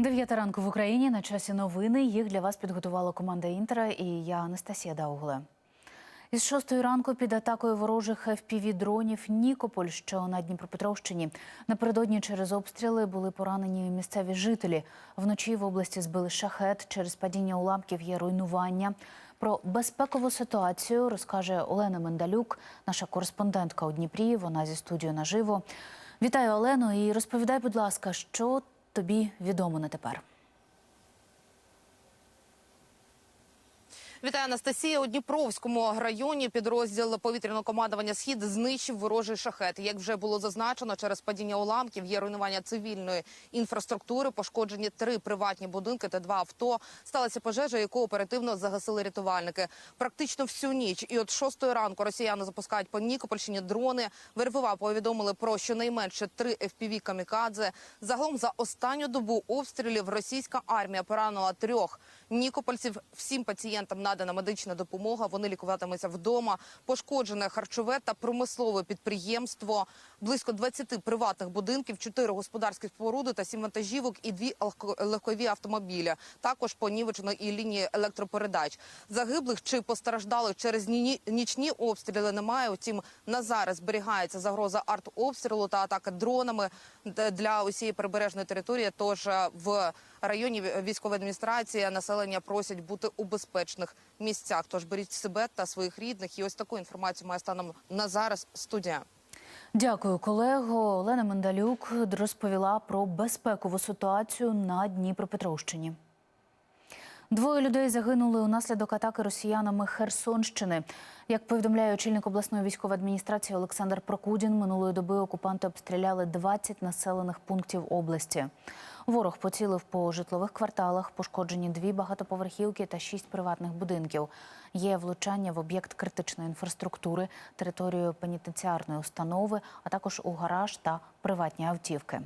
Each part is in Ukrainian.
Дев'ята ранку в Україні на часі новини. Їх для вас підготувала команда Інтера і я Анастасія Даугле. Із шостої ранку під атакою ворожих fpv дронів Нікополь, що на Дніпропетровщині. Напередодні через обстріли були поранені місцеві жителі. Вночі в області збили шахет. Через падіння уламків є руйнування. Про безпекову ситуацію розкаже Олена Мендалюк, наша кореспондентка у Дніпрі. Вона зі студією наживо. Вітаю, Олено, і розповідай, будь ласка, що тобі відомо на тепер. Вітаю Анастасія. У Дніпровському районі підрозділ повітряного командування Схід знищив ворожий шахет. Як вже було зазначено, через падіння уламків є руйнування цивільної інфраструктури. Пошкоджені три приватні будинки та два авто. Сталася пожежа, яку оперативно загасили рятувальники. Практично всю ніч. І от шостої ранку росіяни запускають по Нікопольщині дрони. В повідомили про щонайменше три FPV камікадзе. Загалом за останню добу обстрілів російська армія поранила трьох нікопольців. Всім пацієнтам надана медична допомога. Вони лікуватимуться вдома. Пошкоджене харчове та промислове підприємство. Близько 20 приватних будинків, 4 господарські споруди та 7 вантажівок і дві легко- легкові автомобілі. Також понівечено і лінії електропередач. Загиблих чи постраждалих через ні- нічні обстріли немає. Утім, на зараз зберігається загроза артобстрілу та атаки дронами для усієї прибережної території. Тож е, в районі військової адміністрації населення просять бути у безпечних місцях. Тож беріть себе та своїх рідних. І ось таку інформацію має станом на зараз студія. Дякую, колего. Олена Мендалюк розповіла про безпекову ситуацію на Дніпропетровщині. Двоє людей загинули унаслідок атаки росіянами Херсонщини. Як повідомляє очільник обласної військової адміністрації Олександр Прокудін, минулої доби окупанти обстріляли 20 населених пунктів області. Ворог поцілив по житлових кварталах, пошкоджені дві багатоповерхівки та шість приватних будинків. Є влучання в об'єкт критичної інфраструктури, територію пенітенціарної установи, а також у гараж та приватні автівки.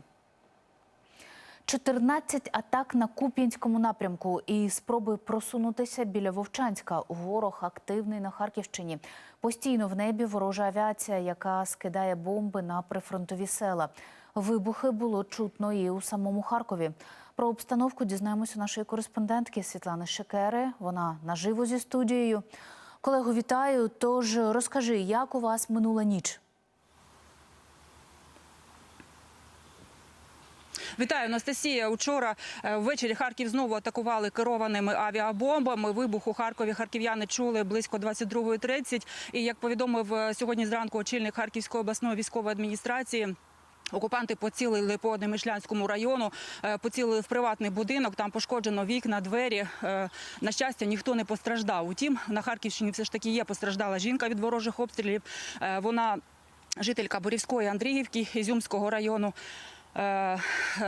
14 атак на Куп'янському напрямку і спроби просунутися біля Вовчанська. Ворог активний на Харківщині. Постійно в небі ворожа авіація, яка скидає бомби на прифронтові села. Вибухи було чутно і у самому Харкові. Про обстановку дізнаємося нашої кореспондентки Світлани Шекери. Вона наживо зі студією. Колего, вітаю. Тож розкажи, як у вас минула ніч? Вітаю, Анастасія. Учора е, ввечері Харків знову атакували керованими авіабомбами. Вибух у Харкові харків'яни чули близько 22.30. І як повідомив е, сьогодні зранку очільник Харківської обласної військової адміністрації. Окупанти поцілили по Немишлянському району, е, поцілили в приватний будинок. Там пошкоджено вікна, двері. Е, На щастя, ніхто не постраждав. Утім, на Харківщині все ж таки є постраждала жінка від ворожих обстрілів. Е, Вона жителька Борівської Андріївки Ізюмського району.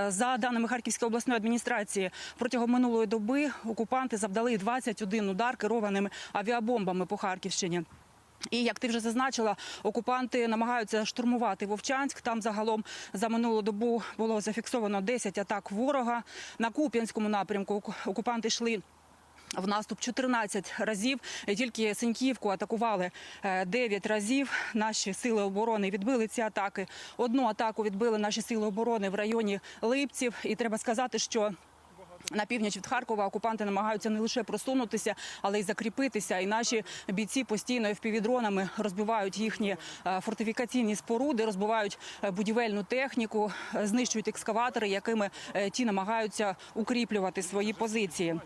За даними Харківської обласної адміністрації, протягом минулої доби окупанти завдали 21 удар керованими авіабомбами по Харківщині. І як ти вже зазначила, окупанти намагаються штурмувати Вовчанськ. Там загалом за минулу добу було зафіксовано 10 атак ворога. На Куп'янському напрямку оку- окупанти йшли. В наступ 14 разів тільки Синьківку атакували е, 9 разів. Наші сили оборони відбили ці атаки. Одну атаку відбили наші сили оборони в районі Липців. І треба сказати, що на північ від Харкова окупанти намагаються не лише просунутися, але й закріпитися. І наші бійці постійно впівдронами розбивають їхні е, фортифікаційні споруди, розбивають е, будівельну техніку, е, знищують екскаватори, якими ті намагаються укріплювати свої позиції.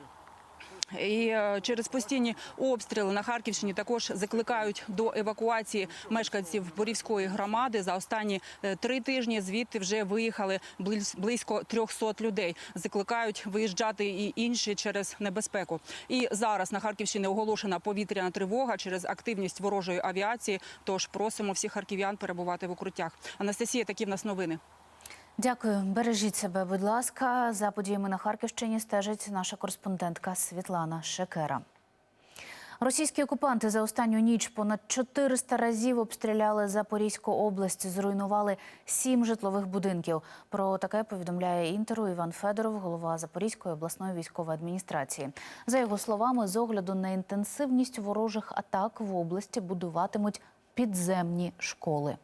І е, через постійні обстріли на Харківщині також закликають до евакуації мешканців Борівської громади. За останні е, три тижні звідти вже виїхали близь- близько 300 людей. Закликають виїжджати і інші через небезпеку. І зараз на Харківщині оголошена повітряна тривога через активність ворожої авіації. Тож просимо всіх харків'ян перебувати в укриттях. Анастасія, такі в нас новини. Дякую. Бережіть себе, будь ласка. За подіями на Харківщині стежить наша кореспондентка Світлана Шекера. Російські окупанти за останню ніч понад 400 разів обстріляли Запорізьку область, зруйнували сім житлових будинків. Про таке повідомляє інтеру Іван Федоров, голова Запорізької обласної військової адміністрації. За його словами, з огляду на інтенсивність ворожих атак в області будуватимуть підземні школи.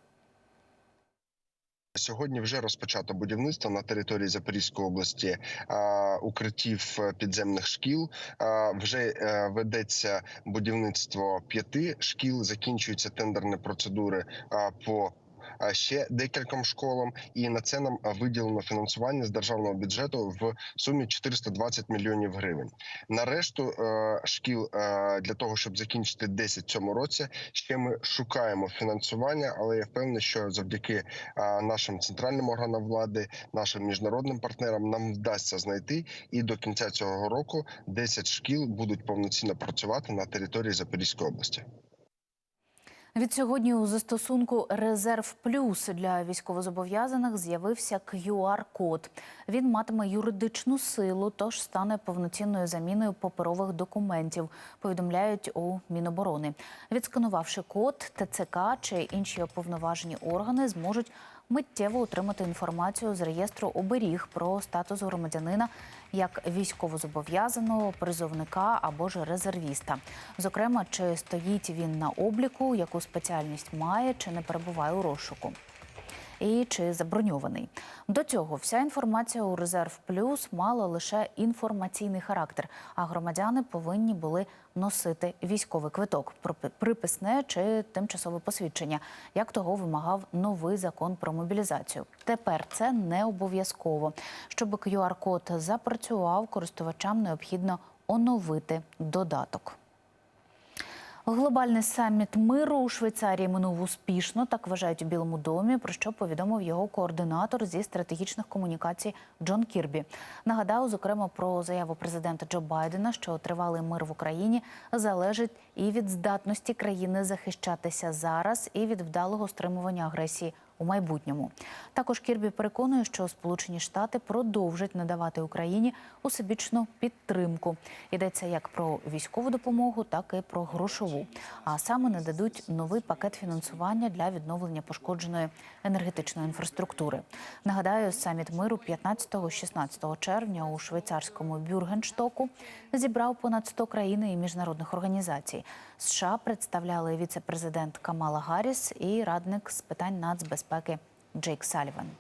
Сьогодні вже розпочато будівництво на території Запорізької області укриттів е, підземних шкіл. Вже е, ведеться будівництво п'яти шкіл. Закінчуються тендерні процедури по ще декільком школам, і на це нам виділено фінансування з державного бюджету в сумі 420 мільйонів гривень. На решту е, шкіл е, для того, щоб закінчити 10 в цьому році, ще ми шукаємо фінансування, але я впевнений, що завдяки е, нашим центральним органам влади, нашим міжнародним партнерам нам вдасться знайти, і до кінця цього року 10 шкіл будуть повноцінно працювати на території Запорізької області. Від сьогодні у застосунку Резерв Плюс для військовозобов'язаних з'явився QR-код. Він матиме юридичну силу, тож стане повноцінною заміною паперових документів. Повідомляють у Міноборони. Відсканувавши код, ТЦК чи інші оповноважені органи зможуть миттєво отримати інформацію з реєстру оберіг про статус громадянина як військовозобов'язаного, призовника або ж резервіста. Зокрема, чи стоїть він на обліку, яку спеціальність має, чи не перебуває у розшуку. І чи заброньований до цього вся інформація у резерв плюс мала лише інформаційний характер, а громадяни повинні були носити військовий квиток, приписне чи тимчасове посвідчення, як того вимагав новий закон про мобілізацію. Тепер це не обов'язково. Щоб QR-код запрацював, користувачам необхідно оновити додаток. Глобальний саміт миру у Швейцарії минув успішно, так вважають у Білому домі, про що повідомив його координатор зі стратегічних комунікацій Джон Кірбі. Нагадав, зокрема, про заяву президента Джо Байдена, що тривалий мир в Україні залежить і від здатності країни захищатися зараз, і від вдалого стримування агресії у майбутньому. Також Кірбі переконує, що Сполучені Штати продовжать надавати Україні усебічну підтримку. Йдеться як про військову допомогу, так і про грошову. А саме нададуть новий пакет фінансування для відновлення пошкодженої енергетичної інфраструктури. Нагадаю, саміт миру 15-16 червня у швейцарському Бюргенштоку зібрав понад 100 країн і міжнародних організацій. США представляли віце-президент Камала Гарріс і радник з питань нацбезпеки Джейк Саліван.